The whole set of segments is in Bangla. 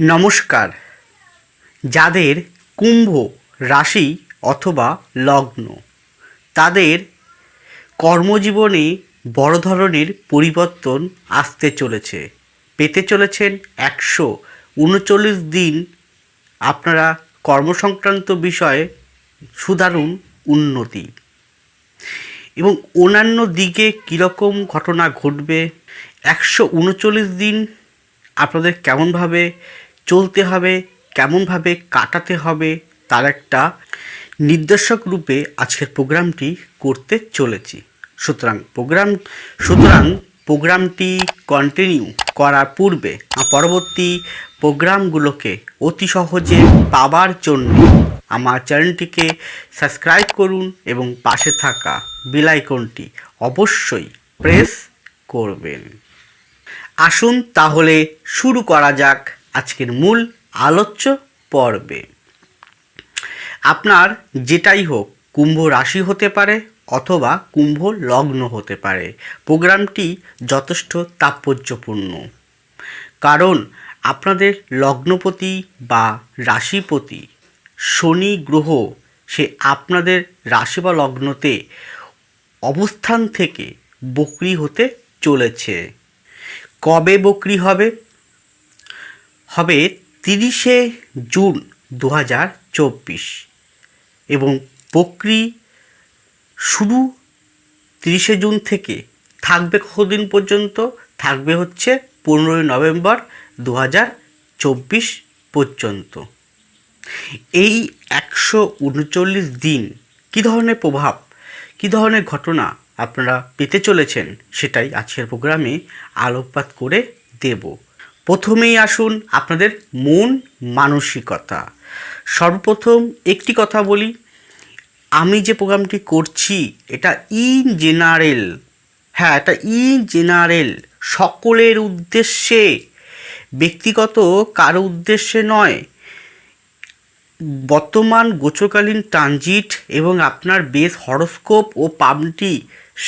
নমস্কার। যাদের কুম্ভ রাশি অথবা লগ্ন, তাদের কর্মজীবনে বড় ধরনের পরিবর্তন আসতে চলেছে। পেতে চলেছেন একশো উনচল্লিশ দিন। আপনারা কর্মসংক্রান্ত বিষয়ে সুদারুণ উন্নতি। এবং অন্যান্য দিকে কীরকম ঘটনা ঘটবে, একশো উনচল্লিশ দিন আপনাদের কেমনভাবে চলতে হবে, কেমনভাবে কাটাতে হবে, তার একটা নির্দেশক রূপে আজকের প্রোগ্রামটি করতে চলেছি। সুতরাং প্রোগ্রাম, সুতরাং প্রোগ্রামটি কন্টিনিউ করার পূর্বে পরবর্তী প্রোগ্রামগুলোকে অতি সহজে পাবার জন্য আমার চ্যানেলটিকে সাবস্ক্রাইব করুন এবং পাশে থাকা বিলাইকনটি অবশ্যই প্রেস করবেন। আসুন তাহলে শুরু করা যাক। আজকের মূল আলোচ্য পর্বে। আপনার যেটাই হোক, কুম্ভ রাশি হতে পারে অথবা কুম্ভ লগ্ন হতে পারে। প্রোগ্রামটি যথেষ্ট তাৎপর্যপূর্ণ। কারণ আপনাদের লগ্নপতি বা রাশিপতি শনি গ্রহ, সে আপনাদের রাশি বা লগ্নতে অবস্থান থেকে বকরি হতে চলেছে। কবে বকরি হবে? হবে তিরিশে জুন দু হাজার চব্বিশ এবং বকরি শুরু তিরিশে জুন থেকে থাকবে কতদিন পর্যন্ত? থাকবে হচ্ছে পনেরোই নভেম্বর দু হাজার চব্বিশ পর্যন্ত। এই একশো উনচল্লিশ দিন কী ধরনের প্রভাব, কী ধরনের ঘটনা আপনারা পেতে চলেছেন সেটাই আজকের প্রোগ্রামে আলোকপাত করে দেব। প্রথমেই আসুন আপনাদের মন মানসিকতা। সর্বপ্রথম একটি কথা বলি, আমি যে প্রোগ্রামটি করছি, এটা ইন জেনারেল হ্যাঁ এটা ইন জেনারেল সকলের উদ্দেশ্যে, ব্যক্তিগত কারও উদ্দেশ্যে নয়। বর্তমান গোচরকালীন ট্রানজিট এবং আপনার বেস হরস্কোপ ও পাবটি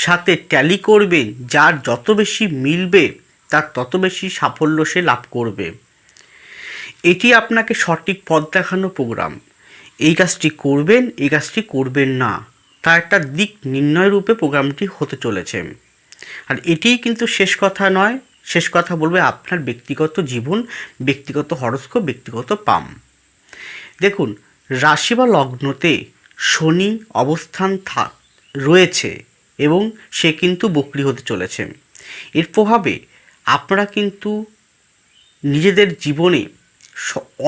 সাথে ট্যালি করবেন, যার যত বেশি মিলবে। তার তত বেশি সাফল্য সে লাভ করবে। এটি আপনাকে সঠিক পথ দেখানো প্রোগ্রাম এই কাজটি করবেন, এই কাজটি করবেন না। তার একটা দিক নির্ণয় রূপে প্রোগ্রামটি হতে চলেছে। আর এটিই কিন্তু শেষ কথা নয়। শেষ কথা বলবে আপনার ব্যক্তিগত জীবন, ব্যক্তিগত হরস্কোপ ব্যক্তিগত পাম। দেখুন, রাশি বা লগ্নতে শনি অবস্থান থাক রয়েছে এবং সে কিন্তু বকরি হতে চলেছে। এর প্রভাবে আপনারা কিন্তু নিজেদের জীবনে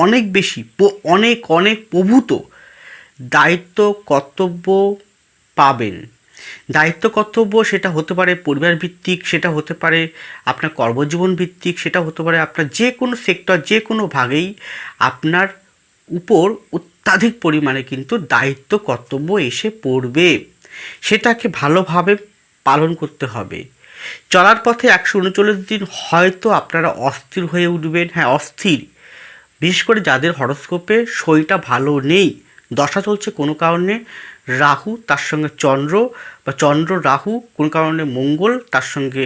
অনেক বেশি অনেক অনেক প্রভূত দায়িত্ব, কর্তব্য পাবেন। দায়িত্ব, কর্তব্য সেটা হতে পারে পরিবার ভিত্তিক, সেটা হতে পারে আপনার কর্মজীবন ভিত্তিক, সেটা হতে পারে আপনার যে কোনো সেক্টর যে কোনো ভাগেই আপনার উপর অত্যাধিক পরিমাণে কিন্তু দায়িত্ব, কর্তব্য এসে পড়বে। সেটাকে ভালোভাবে পালন করতে হবে। চলার পথে একশো উনচল্লিশ দিন হয়তো আপনারা অস্থির হয়ে উঠবেন। হ্যাঁ অস্থির। বিশেষ করে যাদের হরস্কোপে শরীরটা ভালো নেই, দশা চলছে কোনো কারণে, রাহু তার সঙ্গে চন্দ্র বা চন্দ্র রাহু কোনো কারণে মঙ্গল তার সঙ্গে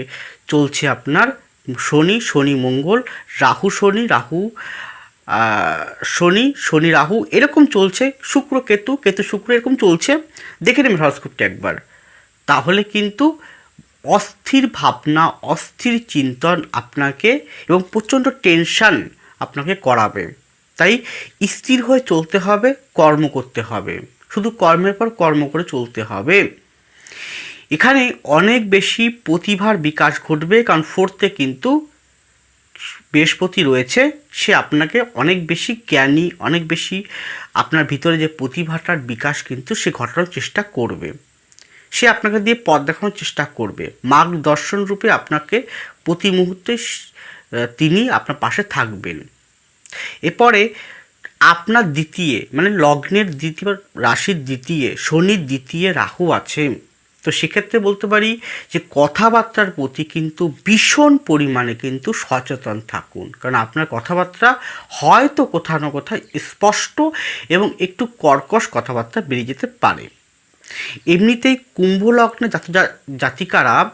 চলছে আপনার শনি শনি মঙ্গল, রাহু শনি রাহু শনি শনি রাহু এরকম চলছে, শুক্র কেতু কেতু শুক্র এরকম চলছে। দেখে নেবেন হরস্কোপটা একবার। তাহলে কিন্তু অস্থির ভাবনা, অস্থির চিন্তন আপনাকে এবং প্রচণ্ড টেনশান আপনাকে করাবে। তাই স্থির হয়ে চলতে হবে, কর্ম করতে হবে। শুধু কর্মের পর কর্ম করে চলতে হবে। এখানে অনেক বেশি প্রতিভার বিকাশ ঘটবে, কারণ ফোর্থে কিন্তু বৃহস্পতি রয়েছে, সে আপনাকে অনেক বেশি জ্ঞানী, অনেক বেশি আপনার ভিতরে যে প্রতিভাটার বিকাশ কিন্তু সে ঘটানোর চেষ্টা করবে। সে আপনাকে দিয়ে পথ দেখানোর চেষ্টা করবে। মার্গদর্শন রূপে আপনাকে প্রতি মুহূর্তে তিনি আপনার পাশে থাকবেন। এরপরে আপনার দ্বিতীয় মানে লগ্নের দ্বিতীয় রাশির দ্বিতীয়, শনির দ্বিতীয় রাহু আছে। তো সেক্ষেত্রে বলতে পারি যে কথাবার্তার প্রতি কিন্তু ভীষণ পরিমাণে কিন্তু সচেতন থাকুন। কারণ আপনার কথাবার্তা হয়তো কোথাও না কোথাও স্পষ্ট এবং একটু কর্কশ কথাবার্তা বেরিয়ে যেতে পারে। এমনিতেই কুম্ভ লগ্নে জাত- জাতিকারা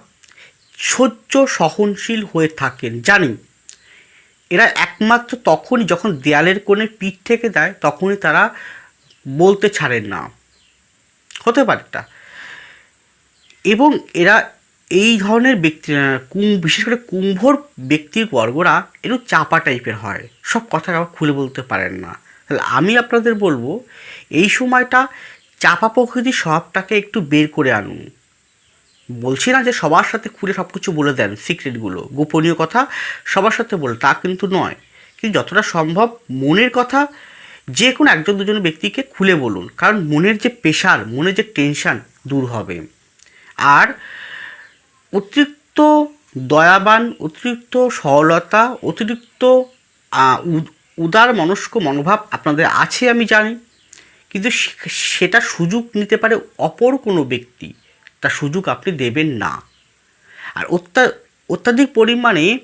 সহ্য সহনশীল হয়ে থাকেন জানি এরা একমাত্র তখনই যখন দেয়ালের কোণে পিঠ থেকে দেয়, তখনই তারা বলতে ছাড়েন না। হতে পারে এটা। এবং এরা এই ধরনের ব্যক্তি কুম বিশেষ করে কুম্ভর ব্যক্তির বর্গরা একটু চাপা টাইপের হয়। সব কথা খুলে বলতে পারেন না। তাহলে আমি আপনাদের বলব, এই সময়টা চাপা প্রকৃতির স্বভাবটাকে একটু বের করে আনুন। বলছি না যে সবার সাথে খুলে সব কিছু বলে দেন সিক্রেটগুলো গোপনীয় কথা সবার সাথে বলে, তা কিন্তু নয়। কিন্তু যতটা সম্ভব মনের কথা যে কোনো একজন দুজন ব্যক্তিকে খুলে বলুন। কারণ মনের যে প্রেশার, মনের যে টেনশান দূর হবে। আর অতিরিক্ত দয়াবান, অতিরিক্ত সরলতা, অতিরিক্ত উদ- উদার মনস্ক মনোভাব আপনাদের আছে আমি জানি। কিন্তু সেটা সুযোগ নিতে পারে অপর কোনো ব্যক্তি। তার সুযোগ আপনি দেবেন না। আর অত্যা, অত্যাধিক পরিমাণে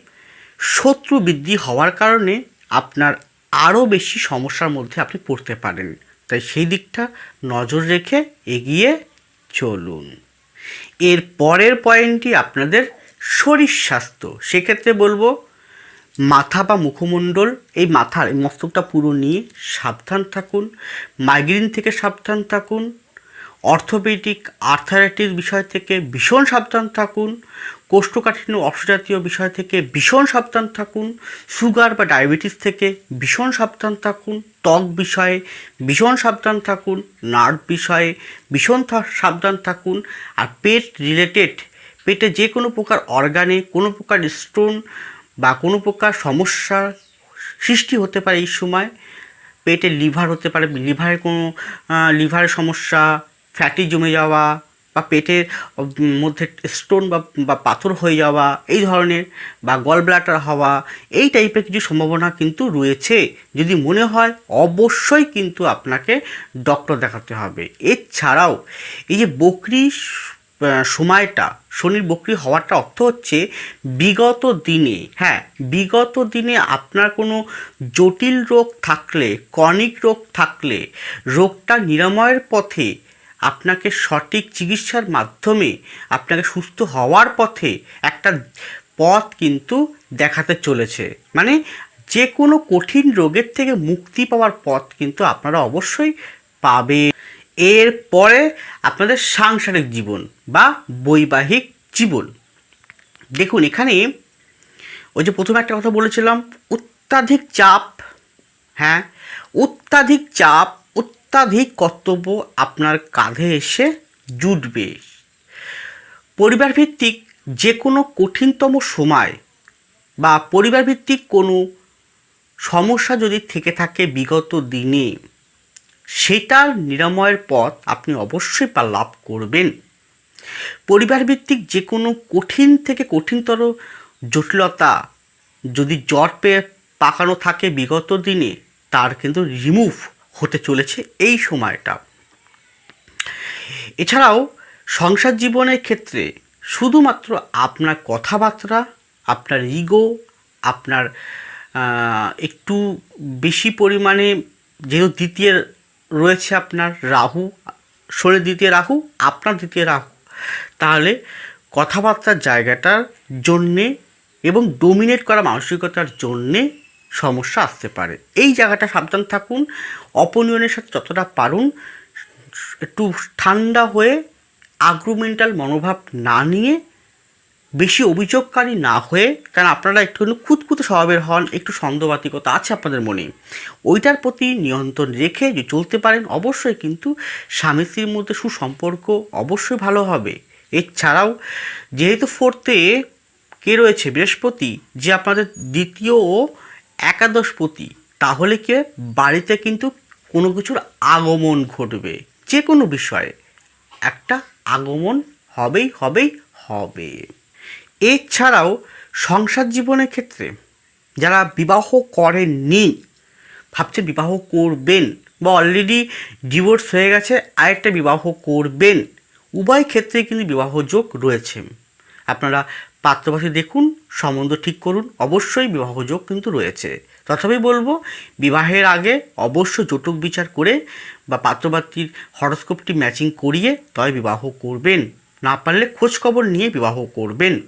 শত্রু বৃদ্ধি হওয়ার কারণে আপনার আরও বেশি সমস্যার মধ্যে আপনি পড়তে পারেন। তাই সেই দিকটা নজর রেখে এগিয়ে চলুন। এর পরের পয়েন্টটি আপনাদের শরীর স্বাস্থ্য। সেক্ষেত্রে বলব মাথা বা মুখমণ্ডল, এই মাথার, এই মস্তকটা পুরো নিয়ে সাবধান থাকুন মাইগ্রেন থেকে সাবধান থাকুন অর্থোপেডিক আর্থারাইটিস বিষয় থেকে ভীষণ সাবধান থাকুন, কোষ্ঠকাঠিন্য অশ্বজাতীয় বিষয় থেকে ভীষণ সাবধান থাকুন সুগার বা ডায়াবেটিস থেকে ভীষণ সাবধান থাকুন, ত্বক বিষয়ে ভীষণ সাবধান থাকুন নার্ভ বিষয়ে ভীষণ সাবধান থাকুন, আর পেট রিলেটেড পেটে যে কোনো প্রকার অর্গানে কোনো প্রকার স্টোন বা কোনো প্রকার সমস্যার সৃষ্টি হতে পারে এই সময় পেটে লিভার হতে পারে, লিভারের কোনো লিভারের সমস্যা, ফ্যাটি জমে যাওয়া বা পেটের মধ্যে স্টোন বা পাথর হয়ে যাওয়া, এই ধরনের বা গল ব্লাটার হওয়া, এই টাইপের কিছু সম্ভাবনা কিন্তু রয়েছে। যদি মনে হয়, অবশ্যই কিন্তু আপনাকে ডক্টর দেখাতে হবে। এছাড়াও এই যে বকরি সময়টা, শনির বকরি হওয়াটা অর্থ হচ্ছে বিগত দিনে হ্যাঁ বিগত দিনে আপনার কোনো জটিল রোগ থাকলে কর্নিক রোগ থাকলে, রোগটা নিরাময়ের পথে আপনাকে সঠিক চিকিৎসার মাধ্যমে আপনাকে সুস্থ হওয়ার পথে একটা পথ কিন্তু দেখাতে চলেছে। মানে যে কোনো কঠিন রোগের থেকে মুক্তি পাওয়ার পথ কিন্তু আপনারা অবশ্যই পাবেন এরপরে আপনাদের সাংসারিক জীবন বা বৈবাহিক জীবন। দেখুন, এখানে ওই যে প্রথমে একটা কথা বলেছিলাম, অত্যাধিক চাপ হ্যাঁ অত্যাধিক চাপ, অত্যাধিক কর্তব্য আপনার কাঁধে এসে জুটবে। পরিবার ভিত্তিক যে কোনো কঠিনতম সময় বা পরিবার ভিত্তিক কোনো সমস্যা যদি থেকে থাকে বিগত দিনে সেটার নিরাময়ের পথ আপনি অবশ্যই পা লাভ করবেন। পরিবার ভিত্তিক যে কোনো কঠিন থেকে কঠিনতর জটিলতা যদি জ্বর পেয়ে পাকানো থাকে বিগত দিনে, তার কিন্তু রিমুভ হতে চলেছে এই সময়টা। এছাড়াও সংসার জীবনের ক্ষেত্রে শুধুমাত্র আপনার কথাবার্তা, আপনার ইগো, আপনার একটু বেশি পরিমাণে যেহেতু দ্বিতীয় রয়েছে আপনার রাহু, শরীর দ্বিতীয় রাহু, আপনার দ্বিতীয় রাহু। তাহলে কথাবার্তার জায়গাটার জন্যে এবং ডোমিনেট করা মানসিকতার জন্যে সমস্যা আসতে পারে। এই জায়গাটা সাবধান থাকুন, অপনিয়নের সাথে যতটা পারুন, একটু ঠান্ডা হয়ে আগ্রুমেন্টাল মনোভাব না নিয়ে বেশি অভিযোগকারী না হয়ে, কারণ আপনারা একটু খুঁতখুঁতে স্বভাবের হন, একটু সন্দেহবাতিকতা আছে আপনাদের মনে। ওইটার প্রতি নিয়ন্ত্রণ রেখে যে চলতে পারেন, অবশ্যই কিন্তু স্বামী স্ত্রীর মধ্যে সুসম্পর্ক অবশ্যই ভালো হবে। এছাড়াও যেহেতু ফোর্থে কে রয়েছে? বৃহস্পতি, যে আপনাদের দ্বিতীয় ও একাদশপতি, তাহলে কি বাড়িতে কিন্তু কোনো কিছুর আগমন ঘটবে? যে কোনো বিষয়ে একটা আগমন হবেই হবেই, হবে। এছাড়াও সংসার জীবনের ক্ষেত্রে যারা বিবাহ করেননি, ভাবছেন বিবাহ করবেন বা অলরেডি ডিভোর্স হয়ে গেছে, আরেকটা বিবাহ করবেন, উভয় ক্ষেত্রে কিন্তু বিবাহ যোগ রয়েছে। আপনারা পাত্রপাত্রী দেখুন, সম্বন্ধ ঠিক করুন, অবশ্যই বিবাহ যোগ কিন্তু রয়েছে। তথাপি বলব, বিবাহের আগে অবশ্য জটক বিচার করে বা পাত্রপাত্রীর হরস্কোপটি ম্যাচিং করিয়ে তবে বিবাহ করবেন। না পারলে খোঁজখবর নিয়ে বিবাহ করবেন।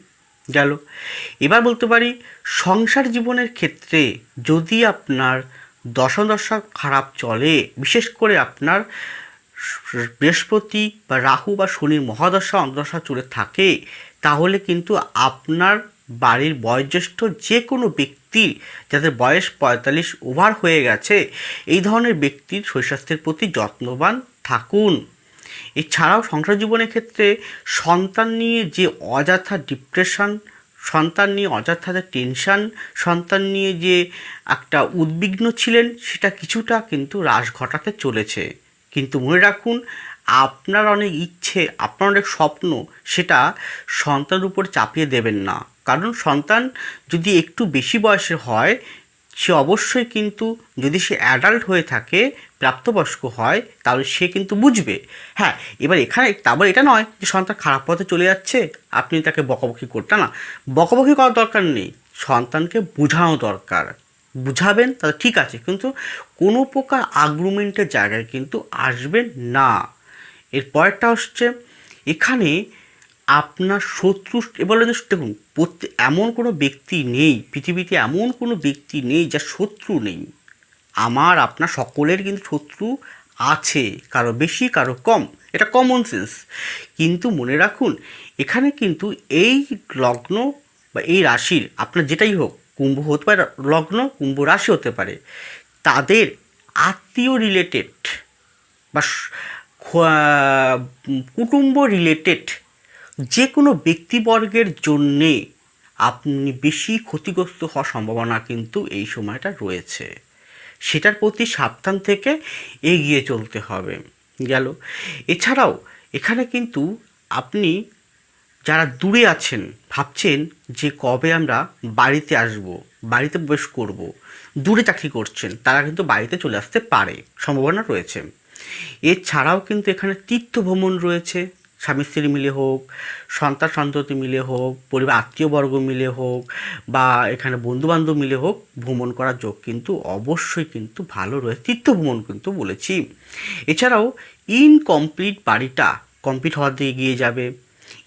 গেল। এবার বলতে পারি, সংসার জীবনের ক্ষেত্রে যদি আপনার দশা খারাপ চলে, বিশেষ করে আপনার বৃহস্পতি বা রাহু বা শনির মহাদশা, অন্তদশা চলে থাকে, তাহলে কিন্তু আপনার বাড়ির বয়োজ্যেষ্ঠ যে কোনো ব্যক্তির যাদের বয়স পঁয়তাল্লিশ ওভার হয়ে গেছে, এই ধরনের ব্যক্তির শরীর প্রতি যত্নবান থাকুন। এছাড়াও সংসার জীবনের ক্ষেত্রে সন্তান নিয়ে যে অযথা ডিপ্রেশন সন্তান নিয়ে অযথা যে টেনশান সন্তান নিয়ে যে একটা উদ্বিগ্ন ছিলেন, সেটা কিছুটা কিন্তু হ্রাস ঘটাতে চলেছে। কিন্তু মনে রাখুন, আপনার অনেক ইচ্ছে, আপনার অনেক স্বপ্ন, সেটা সন্তানের উপর চাপিয়ে দেবেন না। কারণ সন্তান যদি একটু বেশি বয়সের হয় সে অবশ্যই কিন্তু যদি সে অ্যাডাল্ট হয়ে থাকে, প্রাপ্তবয়স্ক হয়, তাহলে সে কিন্তু বুঝবে। হ্যাঁ এবার এখানে তারপর এটা নয় যে সন্তান খারাপ পথে চলে যাচ্ছে, আপনি তাকে বকাবকি করতে না। বকাবকি করার দরকার নেই, সন্তানকে বোঝানো দরকার। বুঝাবেন, তাহলে ঠিক আছে, কিন্তু কোনো প্রকার আগ্রুমেন্টের জায়গায় কিন্তু আসবেন না। এর পরেরটা হচ্ছে, এখানে আপনার শত্রু এবার দেখুন প্রত্যেক এমন কোনো ব্যক্তি নেই, পৃথিবীতে এমন কোনো ব্যক্তি নেই যার শত্রু নেই। আমার, আপনার সকলের কিন্তু শত্রু আছে, কারও বেশি, কারও কম। এটা কমন সেন্স কিন্তু মনে রাখুন, এখানে কিন্তু এই লগ্ন বা এই রাশির, আপনার যেটাই হোক, কুম্ভ হতে পারে, লগ্ন, কুম্ভ রাশি হতে পারে, তাদের আত্মীয় রিলেটেড বা কুটুম্ব রিলেটেড যে কোনো ব্যক্তিবর্গের জন্যে আপনি বেশি ক্ষতিগ্রস্ত হওয়ার সম্ভাবনা কিন্তু এই সময়টা রয়েছে। সেটার প্রতি সাবধান থেকে এগিয়ে চলতে হবে। গেল। এছাড়াও এখানে কিন্তু আপনি যারা দূরে আছেন, ভাবছেন যে কবে আমরা বাড়িতে আসব, বাড়িতে প্রবেশ করব, দূরে চাকরি করছেন, তারা কিন্তু বাড়িতে চলে আসতে পারে, সম্ভাবনা রয়েছে। এছাড়াও কিন্তু এখানে তীর্থ ভ্রমণ রয়েছে স্বামী স্ত্রী মিলে হোক, সন্তান সন্ততি মিলে হোক, পরিবার আত্মীয়বর্গ মিলে হোক বা এখানে বন্ধুবান্ধব মিলে হোক, ভ্রমণ করার যোগ কিন্তু অবশ্যই কিন্তু ভালো রয়েছে। তীর্থ ভ্রমণ কিন্তু বলেছি। এছাড়াও ইনকমপ্লিট বাড়িটা কমপ্লিট হওয়ার দিকে গিয়ে যাবে।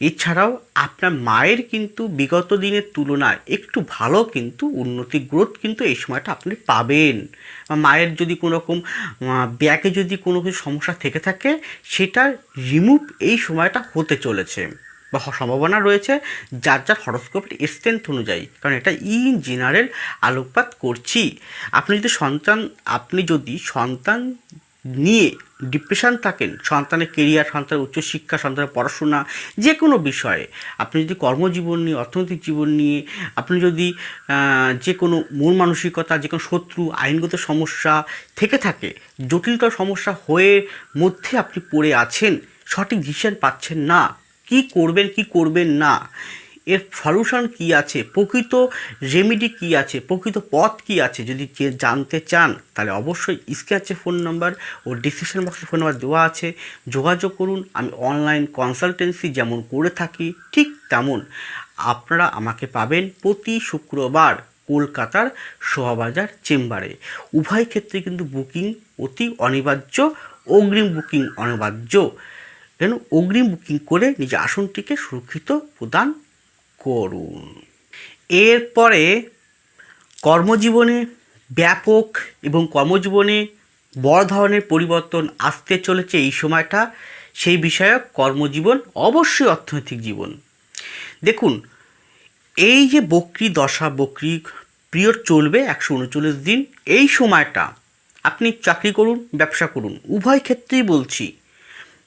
এছাড়াও আপনার মায়ের কিন্তু বিগত দিনের তুলনায় একটু ভালো কিন্তু উন্নতি গ্রোথ কিন্তু এই সময়টা আপনি পাবেন। বা মায়ের যদি কোনো রকম ব্যাকে যদি কোনো কিছু সমস্যা থেকে থাকে, সেটা রিমুভ এই সময়টা হতে চলেছে। বা সম্ভাবনা রয়েছে যার যার হরস্কোপের স্ট্রেংথ অনুযায়ী। কারণ এটা ইন জেনারেল আলোকপাত করছি। আপনি যদি সন্তান, আপনি যদি সন্তান নিয়ে ডিপ্রেশন থাকেন, সন্তানের কেরিয়ার সন্তানের উচ্চশিক্ষা, সন্তানের পড়াশোনা যে কোনো বিষয়ে। আপনি যদি কর্মজীবন নিয়ে, অর্থনৈতিক জীবন নিয়ে, আপনি যদি যে কোনো মূল মানসিকতা যে কোনো শত্রু, আইনগত সমস্যা থেকে থাকে, জটিলতর সমস্যা হয়ে মধ্যে আপনি পড়ে আছেন, সঠিক ডিসিশন পাচ্ছেন না, কি করবেন কি করবেন না এর সলিউশন কি আছে? প্রকৃত রেমিডি কি আছে? প্রকৃত পথ কি আছে? যদি যে জানতে চান, তাহলে অবশ্যই স্ক্যাচে ফোন নাম্বার ও ডিসক্রিপশন বক্সে ফোন নাম্বার দেওয়া আছে। যোগাযোগ করুন, আমি অনলাইন কনসালটেন্সি যেমন করে থাকি, ঠিক তেমন আপনারা আমাকে পাবেন প্রতি শুক্রবার কলকাতার শোভাবাজার চেম্বারে। উভয় ক্ষেত্রে কিন্তু বুকিং অতি অনিবার্য, অগ্রিম বুকিং অনিবার্য। কেন? অগ্রিম বুকিং করে নিজের আসনটিকে সুরক্ষিত প্রদান করুন। এরপরে কর্মজীবনে ব্যাপক এবং কর্মজীবনে বড় ধরনের পরিবর্তন আসতে চলেছে এই সময়টা। সেই বিষয়ক কর্মজীবন অবশ্যই অর্থনৈতিক জীবন। দেখুন, এই যে বকরি দশা, বকরি পিরিয়ড চলবে একশো উনচল্লিশ দিন, এই সময়টা আপনি চাকরি করুন, ব্যবসা করুন। উভয় ক্ষেত্রেই বলছি,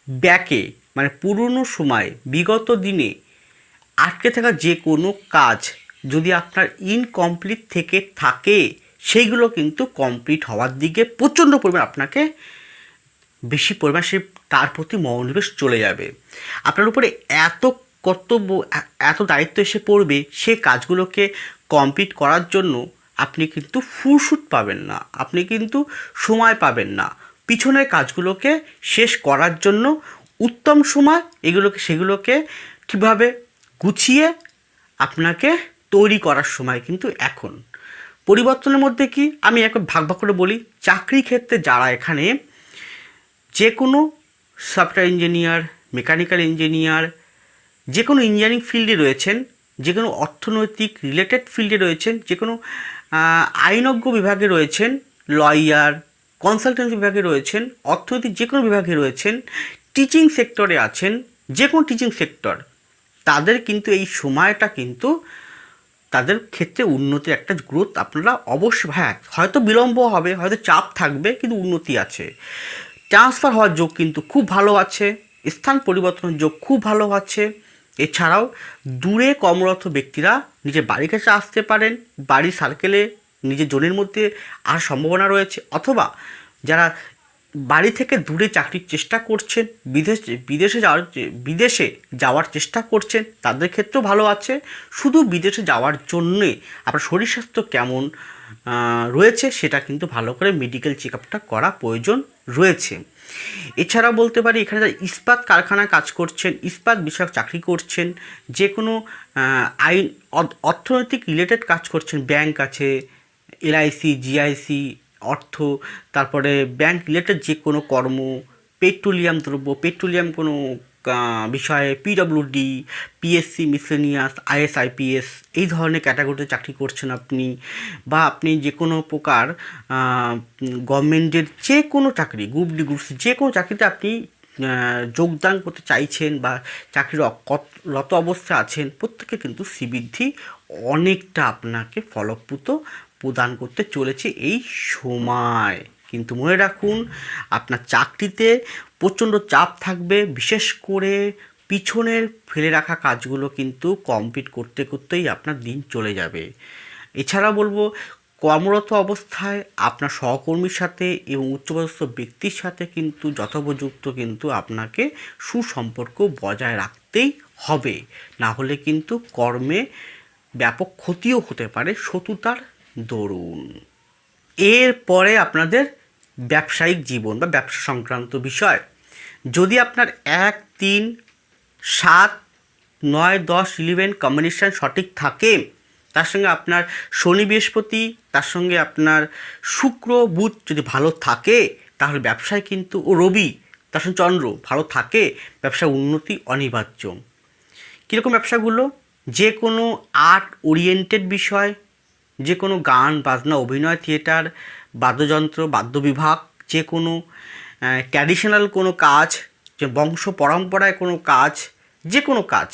ব্যাকে মানে পুরনো সময়, বিগত দিনে আটকে থাকা যে কোনো কাজ যদি আপনার ইনকমপ্লিট থেকে থাকে, সেইগুলো কিন্তু কমপ্লিট হওয়ার দিকে প্রচণ্ড পরিমাণ আপনাকে বেশি পরিমাণ সে তার প্রতি মনোনিবেশ চলে যাবে। আপনার উপরে এত কর্তব্য, এত দায়িত্ব এসে পড়বে সে কাজগুলোকে কমপ্লিট করার জন্য আপনি কিন্তু ফুরসুট পাবেন না, আপনি কিন্তু সময় পাবেন না। পিছনের কাজগুলোকে শেষ করার জন্য উত্তম সময় এগুলোকে, সেগুলোকে কীভাবে গুছিয়ে আপনাকে তৈরি করার সময় কিন্তু এখন। পরিবর্তনের মধ্যে কি? আমি এক ভাগ ভাগ করে বলি, চাকরি ক্ষেত্রে যারা এখানে যে কোনো সফটওয়্যার ইঞ্জিনিয়ার, মেকানিক্যাল ইঞ্জিনিয়ার যে কোনো ইঞ্জিনিয়ারিং ফিল্ডে রয়েছেন যে কোনো অর্থনৈতিক রিলেটেড ফিল্ডে রয়েছেন যে কোনো আইনজ্ঞ বিভাগে রয়েছেন, লয়ার, কনসালটেন্সি বিভাগে রয়েছেন অর্থনৈতিক যে কোনো বিভাগে রয়েছেন, টিচিং সেক্টরে আছেন যে কোনো টিচিং সেক্টর। তাদের কিন্তু এই সময়টা কিন্তু তাদের ক্ষেত্রে উন্নতির একটা গ্রোথ আপনারা অবশ্যই হ্যাঁ হয়তো বিলম্ব হবে, হয়তো চাপ থাকবে, কিন্তু উন্নতি আছে। ট্রান্সফার হওয়ার যোগ কিন্তু খুব ভালো আছে, স্থান পরিবর্তনের যোগ খুব ভালো আছে। এছাড়াও দূরে কর্মরত ব্যক্তিরা নিজের বাড়ির কাছে আসতে পারেন, বাড়ির সার্কেলে নিজের জনের মধ্যে আর সম্ভাবনা রয়েছে, অথবা যারা বাড়ি থেকে দূরে চাকরির চেষ্টা করছেন, বিদেশ, বিদেশে যাওয়ার বিদেশে যাওয়ার চেষ্টা করছেন, তাদের ক্ষেত্রেও ভালো আছে। শুধু বিদেশে যাওয়ার জন্যে আপনার শরীর স্বাস্থ্য কেমন রয়েছে সেটা কিন্তু ভালো করে মেডিকেল চেক আপটা করা প্রয়োজন রয়েছে। এছাড়া বলতে পারি, এখানে যারা ইস্পাত কারখানায় কাজ করছেন, ইস্পাত বিষয়ক চাকরি করছেন যে কোনো আইন, অর্থনৈতিক রিলেটেড কাজ করছেন ব্যাংক আছে এলআইসি জিআইসি অর্থ, তারপরে ব্যাংক রিলেটেড যে কোনো কর্ম পেট্রোলিয়াম দ্রব্য পেট্রোলিয়াম কোনো বিষয়ে পিডব্লিউডি পিএসসি মিসলেনিয়াস আইএসআইপিএস এই ধরনের ক্যাটাগরিতে চাকরি করছেন আপনি বা আপনি যে কোনো প্রকার গভর্নমেন্টের যে কোনো চাকরি গ্রুপ ডি গ্রুপ যে কোনো চাকরিতে আপনি যোগদান করতে চাইছেন বা চাকরির রত অবস্থায় আছেন, প্রত্যেকে কিন্তু শ্রীবৃদ্ধি অনেকটা আপনাকে ফলপ্রুত প্রদান করতে চলেছে এই সময়। কিন্তু মনে রাখুন, আপনার চাকরিতে প্রচণ্ড চাপ থাকবে, বিশেষ করে পিছনের ফেলে রাখা কাজগুলো কিন্তু কমপ্লিট করতে করতেই আপনার দিন চলে যাবে। এছাড়া বলব, কর্মরত অবস্থায় আপনার সহকর্মীর সাথে এবং উচ্চপদস্থ ব্যক্তির সাথে কিন্তু যথোপযুক্ত কিন্তু আপনাকে সুসম্পর্ক বজায় রাখতেই হবে। না হলে কিন্তু কর্মে ব্যাপক ক্ষতিও হতে পারে, শত্রুতার দরুন। এরপরে আপনাদের ব্যবসায়িক জীবন বা ব্যবসা সংক্রান্ত বিষয়। যদি আপনার এক, তিন, সাত, নয়, দশ ইলেভেন কম্বিনেশান সঠিক থাকে, তার সঙ্গে আপনার শনি বৃহস্পতি, তার সঙ্গে আপনার শুক্র, বুধ যদি ভালো থাকে, তাহলে ব্যবসায় কিন্তু ও রবি, তার সঙ্গে চন্দ্র ভালো থাকে, ব্যবসায় উন্নতি অনিবার্য। কীরকম ব্যবসাগুলো? যে কোনো আর্ট ওরিয়েন্টেড বিষয় যে কোনো গান, বাজনা, অভিনয়, থিয়েটার, বাদ্যযন্ত্র বাদ্য বিভাগ যে কোনো ট্র্যাডিশনাল কোনো কাজ, যে বংশ পরম্পরায় কোনো কাজ যে কোনো কাজ,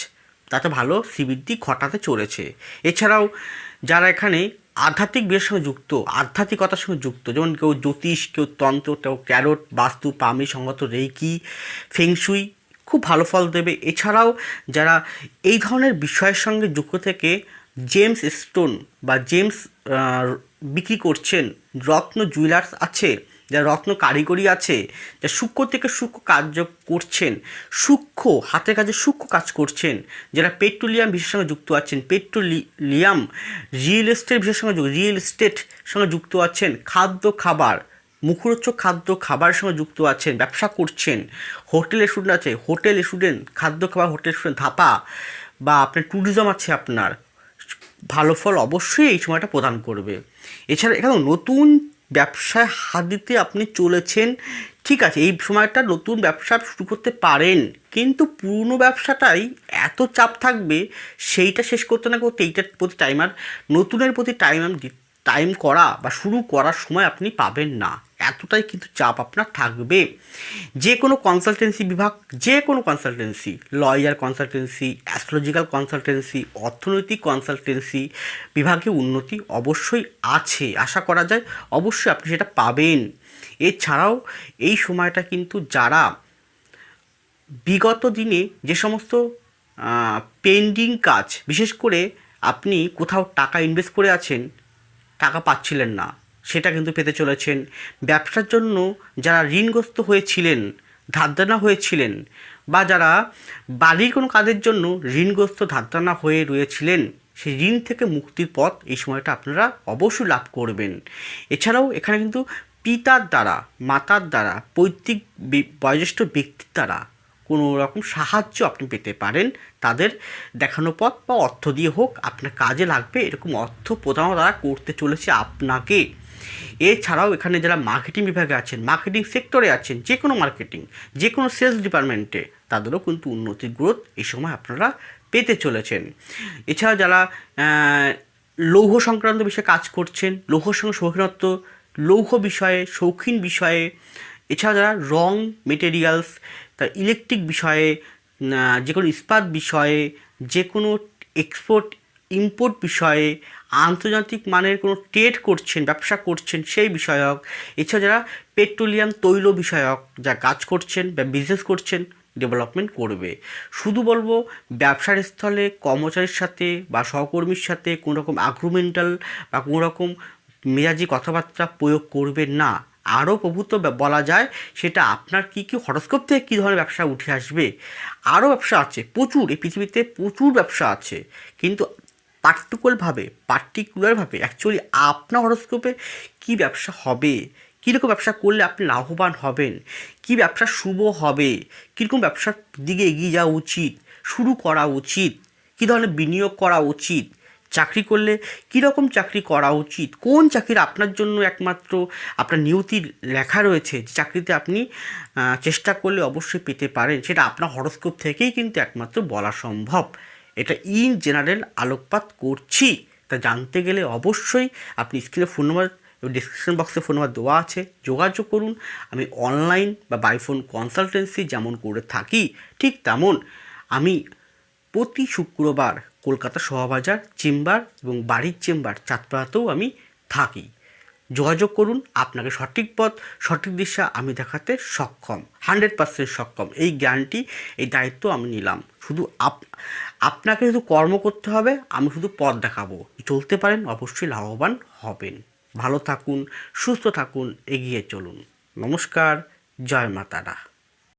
তাতে ভালো শ্রীবৃদ্ধি ঘটাতে চলেছে। এছাড়াও যারা এখানে আধ্যাত্মিক বিয়ের সঙ্গে যুক্ত, আধ্যাত্মিকতার সঙ্গে যুক্ত, যেমন কেউ জ্যোতিষ, কেউ তন্ত্র, কেউ ক্যারট, বাস্তু, পামি, সঙ্গত রেকি ফেংশুই খুব ভালো ফল দেবে। এছাড়াও যারা এই ধরনের বিষয়ের সঙ্গে যুক্ত থেকে জেমস স্টোন বা জেমস বিক্রি করছেন রত্ন জুয়েলার্স আছে, যা রত্ন কারিগরি আছে, যা সূক্ষ্ম থেকে সূক্ষ্ম কার্য করছেন, সূক্ষ্ম, হাতের কাজে সূক্ষ্ম কাজ করছেন, যারা পেট্রোলিয়াম বিষয়ের সঙ্গে যুক্ত আছেন, পেট্রোলিয়াম রিয়েল এস্টেট বিশেষ সঙ্গে রিয়েল এস্টেট সঙ্গে যুক্ত আছেন, খাদ্য খাবার, মুখরোচক খাদ্য খাবারের সঙ্গে যুক্ত আছেন, ব্যবসা করছেন, হোটেল স্টুডেন্ট আছে, হোটেল স্টুডেন্ট খাদ্য খাবার হোটেল স্টুডেন্ট ধাপা, বা আপনার ট্যুরিজম আছে আপনার ভালো ফল অবশ্যই এই সময়টা প্রদান করবে। এছাড়া এখানে নতুন ব্যবসায় হাত দিতে আপনি চলেছেন, ঠিক আছে, এই সময়টা নতুন ব্যবসা শুরু করতে পারেন, কিন্তু পুরনো ব্যবসাটাই এত চাপ থাকবে, সেইটা শেষ করতে না করতে এইটার প্রতি টাইম আর নতুনের প্রতি টাইম টাইম করা বা শুরু করার সময় আপনি পাবেন না। এতটাই কিন্তু চাপ আপনার থাকবে। যে কোনো কনসালটেন্সি বিভাগ, যে কোনো consultancy lawyer consultancy astrological consultancy অর্থনৈতিক কনসালটেন্সি বিভাগে উন্নতি অবশ্যই আছে। আশা করা যায় অবশ্যই আপনি সেটা পাবেন। এছাড়াও এই সময়টা কিন্তু যারা বিগত দিনে যে সমস্ত পেন্ডিং কাজ, বিশেষ করে আপনি কোথাও টাকা ইনভেস্ট করে আছেন, টাকা পাচ্ছিলেন না সেটা কিন্তু পেতে চলেছেন। ব্যবসার জন্য যারা ঋণগ্রস্ত হয়েছিলেন ধারদানা হয়েছিলেন বা যারা বাড়ির কোনো কাজের জন্য ঋণগ্রস্ত ধারদানা হয়ে রয়েছিলেন, সেই ঋণ থেকে মুক্তির পথ এই সময়টা আপনারা অবশ্যই লাভ করবেন। এছাড়াও এখানে কিন্তু পিতার দ্বারা, মাতার দ্বারা, পৈতৃক বয়োজ্যেষ্ঠ ব্যক্তির দ্বারা কোনো রকম সাহায্য আপনি পেতে পারেন। তাদের দেখানো পথ বা অর্থ দিয়ে হোক, আপনার কাজে লাগবে, এরকম অর্থ প্রদান তারা করতে চলেছে আপনাকে। এছাড়াও এখানে যারা মার্কেটিং বিভাগে আছেন মার্কেটিং সেক্টরে আছেন যে কোনো মার্কেটিং যে কোনো সেলস ডিপার্টমেন্টে তাদেরও কিন্তু উন্নতির গ্রোথ এই সময় আপনারা পেতে চলেছেন। এছাড়া যারা লৌহ সংক্রান্ত বিষয়ে কাজ করছেন লৌহর সঙ্গে শৌখিনত্ব লৌহ বিষয়ে শৌখিন বিষয়ে এছাড়া যারা রং মেটেরিয়ালস তার ইলেকট্রিক বিষয়ে যে কোনো ইস্পাত বিষয়ে যে কোনো এক্সপোর্ট ইম্পোর্ট বিষয়ে আন্তর্জাতিক মানের কোনো ট্রেড করছেন, ব্যবসা করছেন সেই বিষয়ক। এছাড়া যারা পেট্রোলিয়াম তৈল বিষয়ক, যা কাজ করছেন বা বিজনেস করছেন ডেভেলপমেন্ট করবে। শুধু বলব, ব্যবসার স্থলে কর্মচারীর সাথে বা সহকর্মীর সাথে কোনো রকম আগ্রুমেন্টাল বা কোনো রকম মেজাজি কথাবার্তা প্রয়োগ করবে না। আরও প্রভূত বলা যায়, সেটা আপনার কী কী হরস্কোপ থেকে কী ধরনের ব্যবসা উঠে আসবে? আরও ব্যবসা আছে, প্রচুর, এই পৃথিবীতে প্রচুর ব্যবসা আছে। কিন্তু পার্টিকুলারভাবে পার্টিকুলারভাবে অ্যাকচুয়ালি আপনার হরস্কোপে কী ব্যবসা হবে? কীরকম ব্যবসা করলে আপনি লাভবান হবেন? কী ব্যবসা শুভ হবে? কীরকম ব্যবসার দিকে এগিয়ে যাওয়া উচিত? শুরু করা উচিত? কী ধরনের বিনিয়োগ করা উচিত? চাকরি করলে কীরকম চাকরি করা উচিত? কোন চাকরির আপনার জন্য একমাত্র আপনার নিয়তির লেখা রয়েছে? যে চাকরিতে আপনি চেষ্টা করলে অবশ্যই পেতে পারেন। সেটা আপনার হরস্কোপ থেকেই কিন্তু একমাত্র বলা সম্ভব। এটা ইন জেনারেল আলোকপাত করছি। তা জানতে গেলে অবশ্যই আপনি স্ক্রিনে ফোন নাম্বার এবং ডিসক্রিপশন বক্সে ফোন নাম্বার দেওয়া আছে, যোগাযোগ করুন। আমি অনলাইন বা বাই ফোন কনসালটেন্সি যেমন করে থাকি, ঠিক তেমন আমি প্রতি শুক্রবার কলকাতা শোভাবাজার চেম্বার এবং বাড়ির চেম্বার চাঁদপাড়াতেও আমি থাকি। যোগাযোগ করুন, আপনাকে সঠিক পথ, সঠিক দিশা আমি দেখাতে সক্ষম হান্ড্রেড পার্সেন্ট সক্ষম। এই জ্ঞানটি এই দায়িত্ব আমি নিলাম। শুধু আপ আপনাকে শুধু কর্ম করতে হবে, আমি শুধু পথ দেখাবো। চলতে পারেন, অবশ্যই লাভবান হবেন। ভালো থাকুন, সুস্থ থাকুন, এগিয়ে চলুন। নমস্কার, জয় মাতারা।